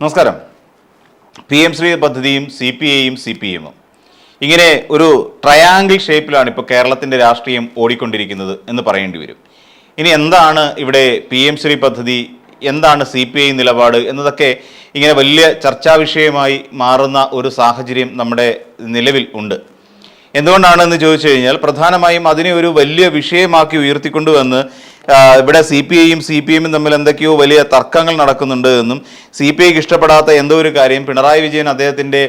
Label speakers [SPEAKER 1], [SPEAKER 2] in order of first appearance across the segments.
[SPEAKER 1] നമസ്കാരം. P M Shri പദ്ധതിയും C P ഐയും സി പി എമ്മും. ഇങ്ങനെ ഒരു ട്രയാങ്കിൾ ഷേപ്പിലാണ് ഇപ്പോൾ കേരളത്തിന്റെ രാഷ്ട്രീയം ഓടിക്കൊണ്ടിരിക്കുന്നത് എന്ന് പറയേണ്ടി വരും. ഇനി എന്താണ് ഇവിടെ പി എം ശ്രീ പദ്ധതി എന്താണ് സി പി ഐ നിലപാട് എന്നതൊക്കെ ഇങ്ങനെ വലിയ ചർച്ചാ വിഷയമായി മാറുന്ന ഒരു സാഹചര്യം നമ്മുടെ നിലവിൽ ഉണ്ട്. എന്തുകൊണ്ടാണെന്ന് ചോദിച്ചു കഴിഞ്ഞാൽ പ്രധാനമായും അതിനെ ഒരു വലിയ വിഷയമാക്കി ഉയർത്തിക്കൊണ്ടുവന്ന് ഇവിടെ സി പി ഐയും സി പി എമ്മും തമ്മിൽ എന്തൊക്കെയോ വലിയ തർക്കങ്ങൾ നടക്കുന്നുണ്ട് എന്നും സി പി ഐക്ക് ഇഷ്ടപ്പെടാത്ത എന്തോ ഒരു കാര്യം പിണറായി വിജയൻ അദ്ദേഹത്തിന്റെ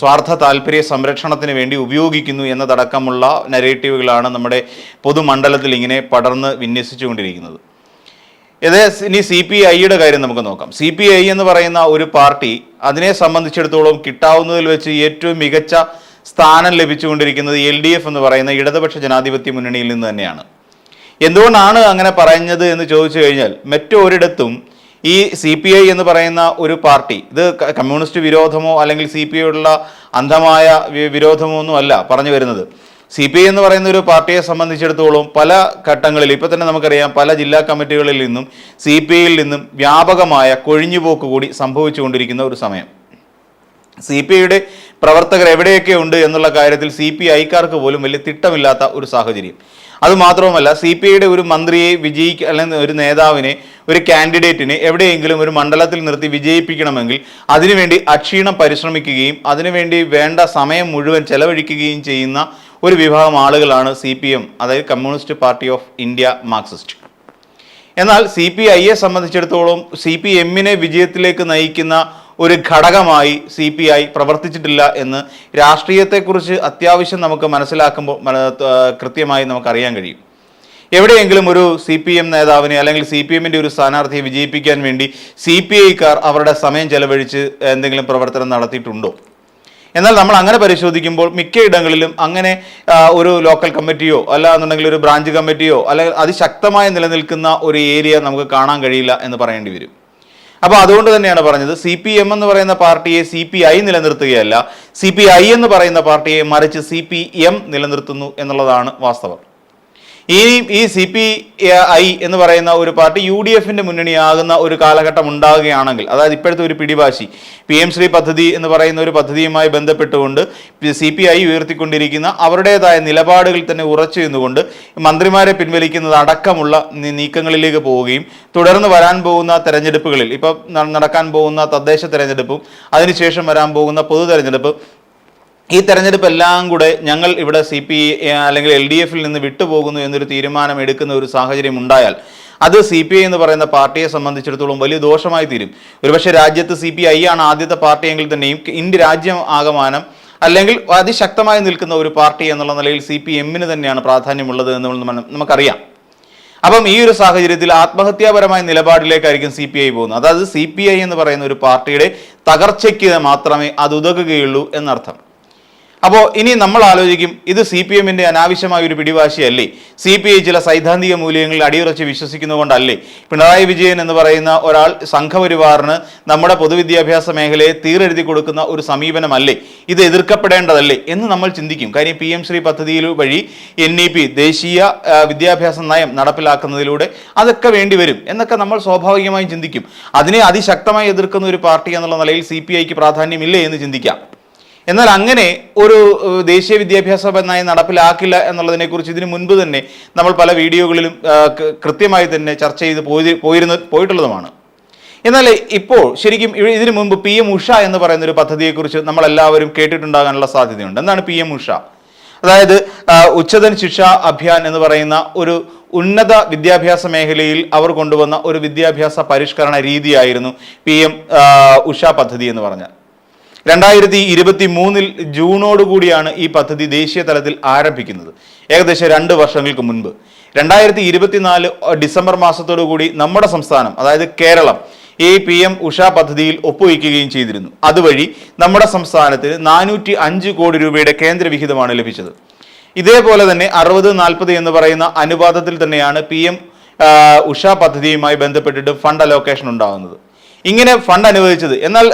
[SPEAKER 1] സ്വാർത്ഥ താല്പര്യ സംരക്ഷണത്തിന് വേണ്ടി ഉപയോഗിക്കുന്നു എന്നതടക്കമുള്ള നരേറ്റീവുകളാണ് നമ്മുടെ പൊതുമണ്ഡലത്തിൽ ഇങ്ങനെ പടർന്ന് വിന്യസിച്ചുകൊണ്ടിരിക്കുന്നത്. ഇത് ഇനി സി പി ഐയുടെ കാര്യം നമുക്ക് നോക്കാം. സി പി ഐ എന്ന് പറയുന്ന ഒരു പാർട്ടി അതിനെ സംബന്ധിച്ചിടത്തോളം കിട്ടാവുന്നതിൽ വെച്ച് ഏറ്റവും മികച്ച സ്ഥാനം ലഭിച്ചുകൊണ്ടിരിക്കുന്നത് എൽ ഡി എഫ് എന്ന് പറയുന്ന ഇടതുപക്ഷ ജനാധിപത്യ മുന്നണിയിൽ നിന്ന് തന്നെയാണ്. എന്തുകൊണ്ടാണ് അങ്ങനെ പറയുന്നത് എന്ന് ചോദിച്ചു കഴിഞ്ഞാൽ മറ്റൊരിടത്തും ഈ സി പി ഐ എന്ന് പറയുന്ന ഒരു പാർട്ടി ഇത് കമ്മ്യൂണിസ്റ്റ് വിരോധമോ അല്ലെങ്കിൽ സി പി ഐയോടുള്ള അന്ധമായ വിരോധമോ ഒന്നും അല്ല പറഞ്ഞു വരുന്നത്. സി പി ഐ എന്ന് പറയുന്ന ഒരു പാർട്ടിയെ സംബന്ധിച്ചിടത്തോളം പല ഘട്ടങ്ങളിൽ ഇപ്പോൾ തന്നെ നമുക്കറിയാം പല ജില്ലാ കമ്മിറ്റികളിൽ നിന്നും സി പി ഐയിൽ നിന്നും വ്യാപകമായ കൊഴിഞ്ഞുപോക്ക് കൂടി സംഭവിച്ചുകൊണ്ടിരിക്കുന്ന ഒരു സമയം. സി പി ഐയുടെ പ്രവർത്തകർ എവിടെയൊക്കെ ഉണ്ട് എന്നുള്ള കാര്യത്തിൽ സി പി ഐക്കാർക്ക് പോലും വലിയ തിട്ടമില്ലാത്ത ഒരു സാഹചര്യം. അതുമാത്രവുമല്ല സി പി ഐയുടെ ഒരു മന്ത്രിയെ വിജയിക്ക അല്ലെങ്കിൽ ഒരു നേതാവിനെ ഒരു കാൻഡിഡേറ്റിനെ എവിടെയെങ്കിലും ഒരു മണ്ഡലത്തിൽ നിർത്തി വിജയിപ്പിക്കണമെങ്കിൽ അതിനുവേണ്ടി അക്ഷീണം പരിശ്രമിക്കുകയും അതിനുവേണ്ടി വേണ്ട സമയം മുഴുവൻ ചെലവഴിക്കുകയും ചെയ്യുന്ന ഒരു വിഭാഗം ആളുകളാണ് സി പി എം അതായത് communist party of India Marxist. എന്നാൽ സി പി ഐയെ സംബന്ധിച്ചിടത്തോളം സി പി എമ്മിനെ വിജയത്തിലേക്ക് നയിക്കുന്ന ഒരു ഘടകമായി സി പി ഐ പ്രവർത്തിച്ചിട്ടില്ല എന്ന് രാഷ്ട്രീയത്തെക്കുറിച്ച് അത്യാവശ്യം നമുക്ക് മനസ്സിലാക്കുമ്പോൾ മന- കൃത്യമായി നമുക്കറിയാൻ കഴിയും. എവിടെയെങ്കിലും ഒരു സി പി എം നേതാവിനെ അല്ലെങ്കിൽ സി പി എമ്മിന്റെ ഒരു സ്ഥാനാർത്ഥിയെ വിജയിപ്പിക്കാൻ വേണ്ടി സി പി ഐക്കാർ അവരുടെ സമയം ചെലവഴിച്ച് എന്തെങ്കിലും പ്രവർത്തനം നടത്തിയിട്ടുണ്ടോ? എന്നാൽ നമ്മൾ അങ്ങനെ പരിശോധിക്കുമ്പോൾ മിക്ക ഇടങ്ങളിലും അങ്ങനെ ഒരു ലോക്കൽ കമ്മിറ്റിയോ അല്ല എന്നുണ്ടെങ്കിൽ ഒരു ബ്രാഞ്ച് കമ്മിറ്റിയോ അല്ലെങ്കിൽ അതിശക്തമായി നിലനിൽക്കുന്ന ഒരു ഏരിയ നമുക്ക് കാണാൻ കഴിയില്ല എന്ന് പറയേണ്ടി വരും. അപ്പോൾ അതുകൊണ്ട് തന്നെയാണ് പറഞ്ഞത്. സി പി എം എന്ന് പറയുന്ന പാർട്ടിയെ സി പി ഐ നിലനിർത്തുകയല്ല. സി പി ഐ എന്ന് പറയുന്ന പാർട്ടിയെ മറിച്ച് സി പി എം നിലനിർത്തുന്നു എന്നുള്ളതാണ് വാസ്തവം. ഇനിയും ഈ സി പി ഐ എന്ന് പറയുന്ന ഒരു പാർട്ടി യു ഡി എഫിന്റെ മുന്നണിയാകുന്ന ഒരു കാലഘട്ടം ഉണ്ടാകുകയാണെങ്കിൽ അതായത് ഇപ്പോഴത്തെ ഒരു പിടിവാശി പി എം ശ്രീ പദ്ധതി എന്ന് പറയുന്ന ഒരു പദ്ധതിയുമായി ബന്ധപ്പെട്ടുകൊണ്ട് സി പി ഐ ഉയർത്തിക്കൊണ്ടിരിക്കുന്ന അവരുടേതായ നിലപാടുകൾ തന്നെ ഉറച്ചു നിന്നുകൊണ്ട് മന്ത്രിമാരെ പിൻവലിക്കുന്നത് അടക്കമുള്ള നീക്കങ്ങളിലേക്ക് പോവുകയും തുടർന്ന് വരാൻ പോകുന്ന തെരഞ്ഞെടുപ്പുകളിൽ ഇപ്പം നടക്കാൻ പോകുന്ന തദ്ദേശ തെരഞ്ഞെടുപ്പും അതിനുശേഷം വരാൻ പോകുന്ന പൊതു തെരഞ്ഞെടുപ്പ് ഈ തെരഞ്ഞെടുപ്പ് എല്ലാം കൂടെ ഞങ്ങൾ ഇവിടെ സി പി അല്ലെങ്കിൽ എൽ ഡി എഫിൽ നിന്ന് വിട്ടുപോകുന്നു എന്നൊരു തീരുമാനം എടുക്കുന്ന ഒരു സാഹചര്യം ഉണ്ടായാൽ അത് സി പി ഐ എന്ന് പറയുന്ന പാർട്ടിയെ സംബന്ധിച്ചിടത്തോളം വലിയ ദോഷമായി തീരും. ഒരുപക്ഷെ രാജ്യത്ത് സി പി ഐ ആണ് ആദ്യത്തെ പാർട്ടിയെങ്കിൽ തന്നെയും ഇന്ത്യ രാജ്യം ആകമാനം അല്ലെങ്കിൽ അതിശക്തമായി നിൽക്കുന്ന ഒരു പാർട്ടി എന്നുള്ള നിലയിൽ സി പി എമ്മിന് തന്നെയാണ് പ്രാധാന്യമുള്ളത് എന്ന് നമുക്കറിയാം. അപ്പം ഈ ഒരു സാഹചര്യത്തിൽ ആത്മഹത്യാപരമായ നിലപാടിലേക്കായിരിക്കും സി പി ഐ പോകുന്നത്. അതായത് സി പി ഐ എന്ന് പറയുന്ന ഒരു പാർട്ടിയുടെ തകർച്ചയ്ക്ക് മാത്രമേ അത് ഉതകുകയുള്ളൂ എന്നർത്ഥം. അപ്പോൾ ഇനി നമ്മൾ ആലോചിക്കും ഇത് സി പി എമ്മിന്റെ അനാവശ്യമായ ഒരു പിടിവാശിയല്ലേ? സി പി ഐ ചില സൈദ്ധാന്തിക മൂല്യങ്ങളിൽ അടിയുറച്ച് വിശ്വസിക്കുന്നതുകൊണ്ടല്ലേ? പിണറായി വിജയൻ എന്ന് പറയുന്ന ഒരാൾ സംഘപരിവാറിന് നമ്മുടെ പൊതുവിദ്യാഭ്യാസ മേഖലയെ തീരെഴുതി കൊടുക്കുന്ന ഒരു സമീപനമല്ലേ? ഇത് എതിർക്കപ്പെടേണ്ടതല്ലേ? എന്ന് നമ്മൾ ചിന്തിക്കും. കാര്യം പി എം ശ്രീ പദ്ധതിയിൽ വഴി എൻ ഇ പി ദേശീയ വിദ്യാഭ്യാസ നയം നടപ്പിലാക്കുന്നതിലൂടെ അതൊക്കെ വേണ്ടിവരും എന്നൊക്കെ നമ്മൾ സ്വാഭാവികമായും ചിന്തിക്കും. അതിനെ അതിശക്തമായി എതിർക്കുന്ന ഒരു പാർട്ടി എന്നുള്ള നിലയിൽ സി പി ഐക്ക് പ്രാധാന്യമില്ലേ എന്ന് ചിന്തിക്കാം. എന്നാൽ അങ്ങനെ ഒരു ദേശീയ വിദ്യാഭ്യാസ നയം നടപ്പിലാക്കില്ല എന്നുള്ളതിനെക്കുറിച്ച് ഇതിനു മുൻപ് തന്നെ നമ്മൾ പല വീഡിയോകളിലും കൃത്യമായി തന്നെ ചർച്ച ചെയ്ത് പോയി പോയിരുന്ന പോയിട്ടുള്ളതുമാണ്. എന്നാൽ ഇപ്പോൾ ശരിക്കും ഇതിനു മുമ്പ് പി എം ഉഷ എന്ന് പറയുന്ന ഒരു പദ്ധതിയെക്കുറിച്ച് നമ്മൾ എല്ലാവരും കേട്ടിട്ടുണ്ടാകാനുള്ള സാധ്യതയുണ്ട്. എന്താണ് പി എം ഉഷ? അതായത് ഉച്ചതൻ ശിക്ഷ അഭിയാൻ എന്ന് പറയുന്ന ഒരു ഉന്നത വിദ്യാഭ്യാസ മേഖലയിൽ അവർ കൊണ്ടുവന്ന ഒരു വിദ്യാഭ്യാസ പരിഷ്കരണ രീതിയായിരുന്നു പി എം ഉഷ പദ്ധതി എന്ന് പറഞ്ഞാൽ. രണ്ടായിരത്തി ഇരുപത്തി മൂന്നിൽ ജൂണോടുകൂടിയാണ് ഈ പദ്ധതി ദേശീയ തലത്തിൽ ആരംഭിക്കുന്നത്. ഏകദേശം രണ്ട് വർഷങ്ങൾക്ക് മുൻപ്. രണ്ടായിരത്തി ഇരുപത്തിനാല് ഡിസംബർ മാസത്തോടു കൂടി നമ്മുടെ സംസ്ഥാനം അതായത് കേരളം ഈ പി എം ഉഷ പദ്ധതിയിൽ ഒപ്പുവയ്ക്കുകയും ചെയ്തിരുന്നു. അതുവഴി നമ്മുടെ സംസ്ഥാനത്തിന് നാനൂറ്റി അഞ്ച് കോടി രൂപയുടെ കേന്ദ്ര വിഹിതമാണ് ലഭിച്ചത്. ഇതേപോലെ തന്നെ അറുപത് നാൽപ്പത് എന്ന് പറയുന്ന അനുപാതത്തിൽ തന്നെയാണ് പി എം ഉഷ പദ്ധതിയുമായി ബന്ധപ്പെട്ടിട്ട് ഫണ്ട് അലോക്കേഷൻ ഉണ്ടാകുന്നത്. ഇങ്ങനെ ഫണ്ട് അനുവദിച്ചത്. എന്നാൽ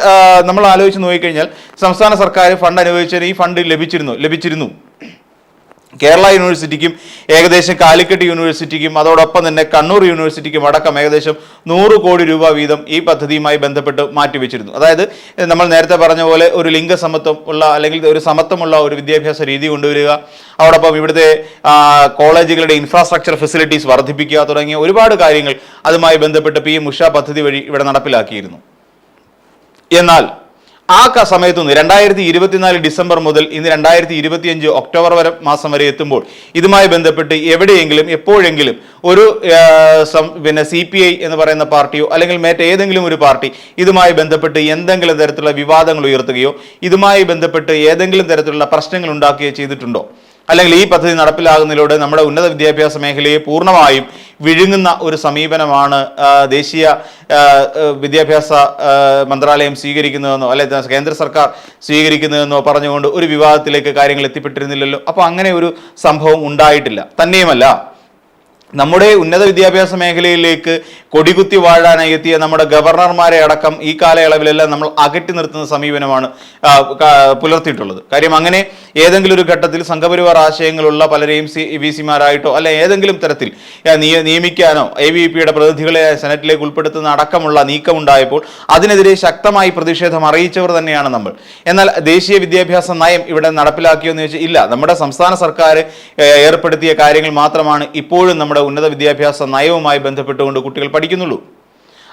[SPEAKER 1] നമ്മൾ ആലോചിച്ച് നോക്കിക്കഴിഞ്ഞാൽ സംസ്ഥാന സർക്കാർ ഫണ്ട് അനുവദിച്ചതിന് ഈ ഫണ്ട് ലഭിച്ചിരുന്നു? ലഭിച്ചിരുന്നു. കേരള യൂണിവേഴ്സിറ്റിക്കും ഏകദേശം കാലിക്കറ്റ് യൂണിവേഴ്സിറ്റിക്കും അതോടൊപ്പം തന്നെ കണ്ണൂർ യൂണിവേഴ്സിറ്റിക്കും അടക്കം ഏകദേശം നൂറ് കോടി രൂപ വീതം ഈ പദ്ധതിയുമായി ബന്ധപ്പെട്ട് മാറ്റിവെച്ചിരുന്നു. അതായത് നമ്മൾ നേരത്തെ പറഞ്ഞ പോലെ ഒരു ലിംഗസമത്വം ഉള്ള അല്ലെങ്കിൽ ഒരു സമത്വമുള്ള ഒരു വിദ്യാഭ്യാസ രീതി കൊണ്ടുവരിക അതോടൊപ്പം ഇവിടുത്തെ കോളേജുകളുടെ ഇൻഫ്രാസ്ട്രക്ചർ ഫെസിലിറ്റീസ് വർദ്ധിപ്പിക്കുക തുടങ്ങിയ ഒരുപാട് കാര്യങ്ങൾ അതുമായി ബന്ധപ്പെട്ട് പി എം ഉഷ പദ്ധതി വഴി ഇവിടെ നടപ്പിലാക്കിയിരുന്നു. എന്നാൽ ആ സമയത്തു നിന്ന് രണ്ടായിരത്തി ഇരുപത്തിനാല് ഡിസംബർ മുതൽ ഇന്ന് രണ്ടായിരത്തി ഇരുപത്തിയഞ്ച് ഒക്ടോബർ വരെ മാസം വരെ എത്തുമ്പോൾ ഇതുമായി ബന്ധപ്പെട്ട് എവിടെയെങ്കിലും എപ്പോഴെങ്കിലും ഒരു പിന്നെ സി പി ഐ എന്ന് പറയുന്ന പാർട്ടിയോ അല്ലെങ്കിൽ മറ്റേതെങ്കിലും ഒരു പാർട്ടി ഇതുമായി ബന്ധപ്പെട്ട് എന്തെങ്കിലും തരത്തിലുള്ള വിവാദങ്ങൾ ഉയർത്തുകയോ ഇതുമായി ബന്ധപ്പെട്ട് ഏതെങ്കിലും തരത്തിലുള്ള പ്രശ്നങ്ങൾ ഉണ്ടാക്കുകയോ ചെയ്തിട്ടുണ്ടോ? അല്ലെങ്കിൽ ഈ പദ്ധതി നടപ്പിലാകുന്നതിലൂടെ നമ്മുടെ ഉന്നത വിദ്യാഭ്യാസ മേഖലയെ പൂർണമായും വിഴുങ്ങുന്ന ഒരു സമീപനമാണ് ദേശീയ വിദ്യാഭ്യാസ മന്ത്രാലയം സ്വീകരിക്കുന്നതെന്നോ അല്ലെ കേന്ദ്ര സർക്കാർ സ്വീകരിക്കുന്നതെന്നോ പറഞ്ഞുകൊണ്ട് ഒരു വിവാദത്തിലേക്ക് കാര്യങ്ങൾ എത്തിപ്പെട്ടിരുന്നില്ലല്ലോ. അപ്പോൾ അങ്ങനെ ഒരു സംഭവം ഉണ്ടായിട്ടില്ല. തന്നെയുമല്ല. നമ്മുടെ ഉന്നത വിദ്യാഭ്യാസ മേഖലയിലേക്ക് കൊടികുത്തി വാഴാനായി എത്തിയ നമ്മുടെ ഗവർണർമാരെ അടക്കം ഈ കാലയളവിലെല്ലാം നമ്മൾ അകറ്റി നിർത്തുന്ന സമീപനമാണ് പുലർത്തിയിട്ടുള്ളത്. കാര്യം അങ്ങനെ ഏതെങ്കിലും ഒരു ഘട്ടത്തിൽ സംഘപരിവാർ ആശയങ്ങളുള്ള പലരെയും സി വി സിമാരായിട്ടോ അല്ലെ ഏതെങ്കിലും തരത്തിൽ നിയമിക്കാനോ എ വി പിയുടെ പ്രതിനിധികളെ സെനറ്റിലേക്ക് ഉൾപ്പെടുത്തുന്ന അടക്കമുള്ള നീക്കമുണ്ടായപ്പോൾ അതിനെതിരെ ശക്തമായി പ്രതിഷേധം അറിയിച്ചവർ തന്നെയാണ് നമ്മൾ. എന്നാൽ ദേശീയ വിദ്യാഭ്യാസ നയം ഇവിടെ നടപ്പിലാക്കിയോ എന്ന് ചോദിച്ചാൽ ഇല്ല. നമ്മുടെ സംസ്ഥാന സർക്കാർ ഏർപ്പെടുത്തിയ കാര്യങ്ങൾ മാത്രമാണ് ഇപ്പോഴും നമ്മുടെ ഉന്നത വിദ്യാഭ്യാസ നയവുമായി ബന്ധപ്പെട്ടുകൊണ്ട് കുട്ടികൾ പഠിക്കുന്നുള്ളൂ.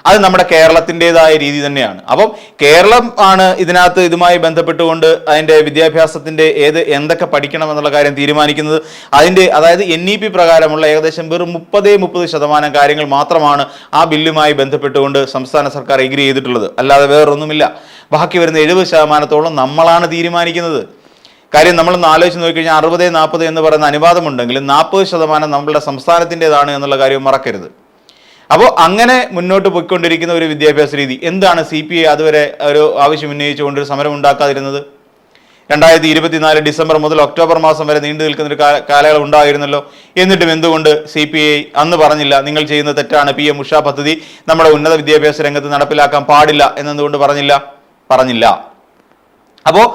[SPEAKER 1] അത് നമ്മുടെ കേരളത്തിന്റെതായ രീതി തന്നെയാണ്. അപ്പം കേരളം ആണ് ഇതിനകത്ത് ഇതുമായി ബന്ധപ്പെട്ടുകൊണ്ട് അതിന്റെ വിദ്യാഭ്യാസത്തിന്റെ ഏത് എന്തൊക്കെ പഠിക്കണം എന്നുള്ള കാര്യം തീരുമാനിക്കുന്നത്. അതിന്റെ അതായത് എൻ ഇ പി പ്രകാരമുള്ള ഏകദേശം വെറും മുപ്പതേ മുപ്പത് ശതമാനം കാര്യങ്ങൾ മാത്രമാണ് ആ ബില്ലുമായി ബന്ധപ്പെട്ടുകൊണ്ട് സംസ്ഥാന സർക്കാർ എഗ്രി ചെയ്തിട്ടുള്ളത്. അല്ലാതെ വേറൊന്നുമില്ല. ബാക്കി വരുന്ന എഴുപത് ശതമാനത്തോളം നമ്മളാണ് തീരുമാനിക്കുന്നത്. കാര്യം നമ്മളൊന്ന് ആലോചിച്ച് നോക്കിക്കഴിഞ്ഞാൽ അറുപത് നാൽപ്പത് എന്ന് പറയുന്ന അനുവാദമുണ്ടെങ്കിലും നാൽപ്പത് ശതമാനം നമ്മളുടെ സംസ്ഥാനത്തിന്റെതാണ് എന്നുള്ള കാര്യം മറക്കരുത്. അപ്പോൾ അങ്ങനെ മുന്നോട്ട് പോയിക്കൊണ്ടിരിക്കുന്ന ഒരു വിദ്യാഭ്യാസ രീതി എന്താണ് സി പി ഐ അതുവരെ ഒരു ആവശ്യം ഉന്നയിച്ചുകൊണ്ട് ഒരു സമരം ഉണ്ടാക്കാതിരുന്നത്? രണ്ടായിരത്തി ഇരുപത്തിനാല് ഡിസംബർ മുതൽ ഒക്ടോബർ മാസം വരെ നീണ്ടു നിൽക്കുന്ന ഒരു കാലയളവ് ഉണ്ടായിരുന്നല്ലോ. എന്നിട്ടും എന്തുകൊണ്ട് സി പി ഐ അന്ന് പറഞ്ഞില്ല നിങ്ങൾ ചെയ്യുന്ന തെറ്റാണ് പി. എം. ഉഷ പദ്ധതി നമ്മുടെ ഉന്നത വിദ്യാഭ്യാസ രംഗത്ത് നടപ്പിലാക്കാൻ പാടില്ല എന്നെന്തുകൊണ്ട് പറഞ്ഞില്ല? പറഞ്ഞില്ല. അപ്പോൾ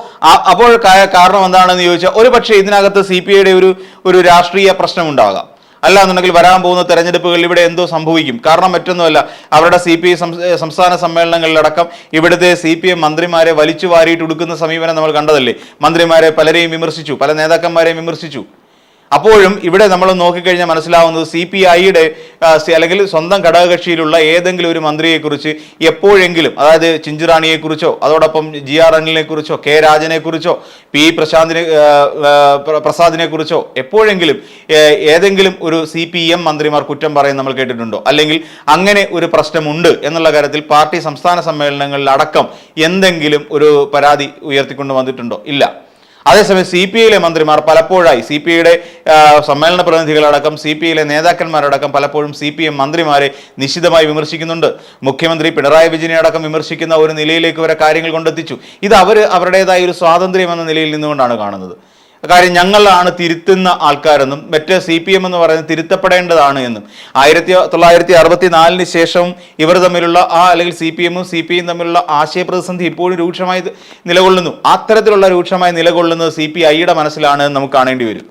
[SPEAKER 1] അപ്പോൾ കാരണം എന്താണെന്ന് ചോദിച്ചാൽ ഒരു പക്ഷേ ഇതിനകത്ത് സി പി ഐയുടെ ഒരു ഒരു രാഷ്ട്രീയ പ്രശ്നം ഉണ്ടാകാം. അല്ല എന്നുണ്ടെങ്കിൽ വരാൻ പോകുന്ന തെരഞ്ഞെടുപ്പുകളിൽ ഇവിടെ എന്തോ സംഭവിക്കും. കാരണം മറ്റൊന്നുമല്ല അവരുടെ സി പി ഐ സംസ്ഥാന സമ്മേളനങ്ങളിലടക്കം ഇവിടുത്തെ സി പി എം മന്ത്രിമാരെ വലിച്ചു വാരിയിട്ട് ഉടുക്കുന്ന സമീപനം നമ്മൾ കണ്ടതല്ലേ? മന്ത്രിമാരെ പലരെയും വിമർശിച്ചു പല നേതാക്കന്മാരെയും വിമർശിച്ചു. അപ്പോഴും ഇവിടെ നമ്മൾ നോക്കിക്കഴിഞ്ഞാൽ മനസ്സിലാവുന്നത് സി പി ഐയുടെ അല്ലെങ്കിൽ സ്വന്തം ഘടകകക്ഷിയിലുള്ള ഏതെങ്കിലും ഒരു മന്ത്രിയെക്കുറിച്ച് എപ്പോഴെങ്കിലും അതായത് ചിഞ്ചുറാണിയെക്കുറിച്ചോ അതോടൊപ്പം ജി ആർ അനിലിനെ കുറിച്ചോ കെ രാജനെക്കുറിച്ചോ പി പ്രശാന്തിനെ ആ, ആ, പ്രസാദിനെ കുറിച്ചോ എപ്പോഴെങ്കിലും ഏതെങ്കിലും ഒരു സി പി എം മന്ത്രിമാർ കുറ്റം പറയും നമ്മൾ കേട്ടിട്ടുണ്ടോ? അല്ലെങ്കിൽ അങ്ങനെ ഒരു പ്രശ്നമുണ്ട് എന്നുള്ള കാര്യത്തിൽ പാർട്ടി സംസ്ഥാന സമ്മേളനങ്ങളിൽ അടക്കം എന്തെങ്കിലും ഒരു പരാതി ഉയർത്തിക്കൊണ്ട് വന്നിട്ടുണ്ടോ ഇല്ല. അതേസമയം സി പി ഐയിലെ മന്ത്രിമാർ പലപ്പോഴായി സി പി ഐയുടെ സമ്മേളന പ്രതിനിധികളടക്കം സി പി ഐയിലെ നേതാക്കന്മാരടക്കം പലപ്പോഴും സി പി എം മന്ത്രിമാരെ നിശിതമായി വിമർശിക്കുന്നുണ്ട്. മുഖ്യമന്ത്രി പിണറായി വിജയനെ അടക്കം വിമർശിക്കുന്ന ഒരു നിലയിലേക്ക് വരെ കാര്യങ്ങൾ കൊണ്ടെത്തിച്ചു. ഇത് അവർ അവരുടേതായ ഒരു സ്വാതന്ത്ര്യം എന്ന നിലയിൽ നിന്നുകൊണ്ടാണ് കാണുന്നത്. കാര്യം ഞങ്ങളാണ് തിരുത്തുന്ന ആൾക്കാരെന്നും മറ്റേ സി പി എം എന്ന് പറയുന്നത് തിരുത്തപ്പെടേണ്ടതാണ് എന്നും. ആയിരത്തി തൊള്ളായിരത്തി അറുപത്തി നാലിന് ശേഷം ഇവർ തമ്മിലുള്ള ആ അല്ലെങ്കിൽ സി പി എമ്മും സി പി ഐയും തമ്മിലുള്ള ആശയപ്രതിസന്ധി ഇപ്പോഴും രൂക്ഷമായി നിലകൊള്ളുന്നു. അത്തരത്തിലുള്ള രൂക്ഷമായി നിലകൊള്ളുന്നത് സി പി ഐയുടെ മനസ്സിലാണ് നമുക്ക് കാണേണ്ടി വരും.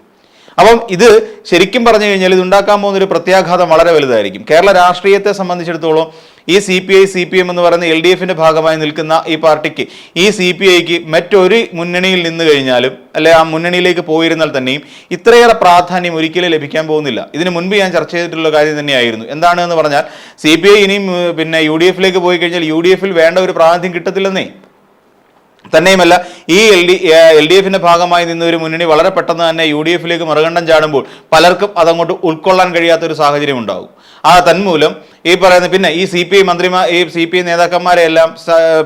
[SPEAKER 1] അപ്പം ഇത് ശരിക്കും പറഞ്ഞു കഴിഞ്ഞാൽ ഇത് ഉണ്ടാക്കാൻ പോകുന്ന ഒരു പ്രത്യാഘാതം വളരെ വലുതായിരിക്കും. കേരള രാഷ്ട്രീയത്തെ സംബന്ധിച്ചിടത്തോളം ഈ C P I C P M എന്ന് പറയുന്ന എൽ ഡി എഫിന്റെ ഭാഗമായി നിൽക്കുന്ന ഈ പാർട്ടിക്ക് ഈ സി പി ഐക്ക് മറ്റൊരു മുന്നണിയിൽ നിന്ന് കഴിഞ്ഞാലും അല്ലെ ആ മുന്നണിയിലേക്ക് പോയിരുന്നാൽ തന്നെയും ഇത്രയേറെ പ്രാധാന്യം ഒരിക്കലും ലഭിക്കാൻ പോകുന്നില്ല. ഇതിനു മുൻപ് ഞാൻ ചർച്ച ചെയ്തിട്ടുള്ള കാര്യം തന്നെയായിരുന്നു. എന്താണ് എന്ന് പറഞ്ഞാൽ സി പി ഐ ഇനിയും പിന്നെ യു ഡി എഫിലേക്ക് പോയി കഴിഞ്ഞാൽ യു ഡി എഫിൽ വേണ്ട ഒരു പ്രാതിനിധ്യം കിട്ടത്തില്ലെന്നേ. തന്നെയുമല്ല ഈ എൽ ഡി എൽ ഡി എഫിന്റെ ഭാഗമായി നിന്ന ഒരു മുന്നണി വളരെ പെട്ടെന്ന് തന്നെ യു ഡി എഫിലേക്ക് മറുകണ്ഠം ചാടുമ്പോൾ പലർക്കും അതങ്ങോട്ട് ഉൾക്കൊള്ളാൻ കഴിയാത്ത ഒരു സാഹചര്യം ഉണ്ടാകും. ആ തന്മൂലം ഈ പറയുന്ന പിന്നെ ഈ സി പി ഐ മന്ത്രിമാർ ഈ സി പി ഐ നേതാക്കന്മാരെ എല്ലാം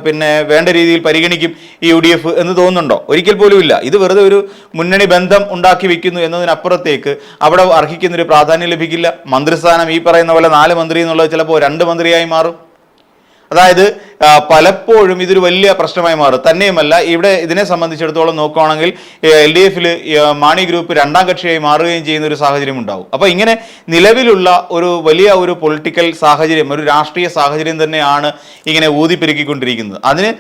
[SPEAKER 1] പിന്നെ വേണ്ട രീതിയിൽ പരിഗണിക്കും ഈ യു ഡി എഫ് എന്ന് തോന്നുന്നുണ്ടോ? ഒരിക്കൽ പോലും ഇല്ല. ഇത് വെറുതെ ഒരു മുന്നണി ബന്ധം ഉണ്ടാക്കി വെക്കുന്നു എന്നതിനപ്പുറത്തേക്ക് അവിടെ അർഹിക്കുന്നൊരു പ്രാധാന്യം ലഭിക്കില്ല. മന്ത്രിസ്ഥാനം ഈ പറയുന്ന പോലെ നാല് മന്ത്രി എന്നുള്ളത് ചിലപ്പോൾ രണ്ട് മന്ത്രിയായി മാറും. അതായത് പലപ്പോഴും ഇതൊരു വലിയ പ്രശ്നമായി മാറും. തന്നെയുമല്ല ഇവിടെ ഇതിനെ സംബന്ധിച്ചിടത്തോളം നോക്കുകയാണെങ്കിൽ എൽ ഡി എഫിൽ മാണി ഗ്രൂപ്പ് രണ്ടാം കക്ഷിയായി മാറുകയും ചെയ്യുന്ന ഒരു സാഹചര്യം ഉണ്ടാവും. അപ്പോൾ ഇങ്ങനെ നിലവിലുള്ള ഒരു വലിയ ഒരു പൊളിറ്റിക്കൽ സാഹചര്യം ഒരു രാഷ്ട്രീയ സാഹചര്യം തന്നെയാണ് ഇങ്ങനെ ഊതിപ്പെരുക്കിക്കൊണ്ടിരിക്കുന്നത്. അതിന്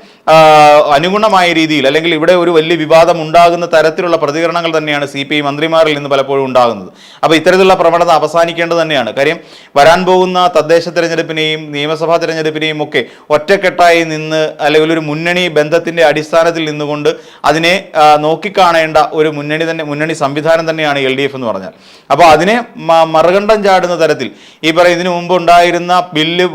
[SPEAKER 1] അനുഗുണമായ രീതിയിൽ അല്ലെങ്കിൽ ഇവിടെ ഒരു വലിയ വിവാദം ഉണ്ടാകുന്ന തരത്തിലുള്ള പ്രതികരണങ്ങൾ തന്നെയാണ് സി പി ഐ മന്ത്രിമാരിൽ നിന്ന് പലപ്പോഴും ഉണ്ടാകുന്നത്. അപ്പോൾ ഇത്തരത്തിലുള്ള പ്രവണത അവസാനിക്കേണ്ടത് തന്നെയാണ്. കാര്യം വരാൻ പോകുന്ന തദ്ദേശ തെരഞ്ഞെടുപ്പിനെയും നിയമസഭാ തെരഞ്ഞെടുപ്പിനെയും ഒക്കെ ഒറ്റക്കെട്ടായി നിന്ന് അല്ലെങ്കിൽ ഒരു മുന്നണി ബന്ധത്തിന്റെ അടിസ്ഥാനത്തിൽ നിന്നുകൊണ്ട് അതിനെ നോക്കിക്കാണേണ്ട ഒരു മുന്നണി തന്നെ മുന്നണി സംവിധാനം തന്നെയാണ് എൽ ഡി എഫ് എന്ന് പറഞ്ഞാൽ. അപ്പോൾ അതിനെ മറുകണ്ഠം ചാടുന്ന തരത്തിൽ ഈ പറയും ഇതിനു മുമ്പ് ഉണ്ടായിരുന്ന ബില്ല്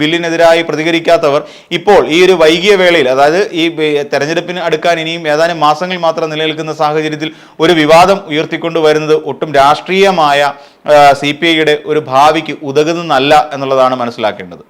[SPEAKER 1] ബില്ലിനെതിരായി പ്രതികരിക്കാത്തവർ ഇപ്പോൾ ഈ ഒരു വൈകിയ വേളയിൽ അതായത് ഈ തെരഞ്ഞെടുപ്പിന് അടുക്കാൻ ഇനിയും ഏതാനും മാസങ്ങൾ മാത്രം നിലനിൽക്കുന്ന സാഹചര്യത്തിൽ ഒരു വിവാദം ഉയർത്തിക്കൊണ്ട് വരുന്നത് ഒട്ടും രാഷ്ട്രീയമായ സി പി ഐയുടെ ഒരു ഭാവിക്ക് ഉതകുന്നതല്ല എന്നുള്ളതാണ് മനസ്സിലാക്കേണ്ടത്.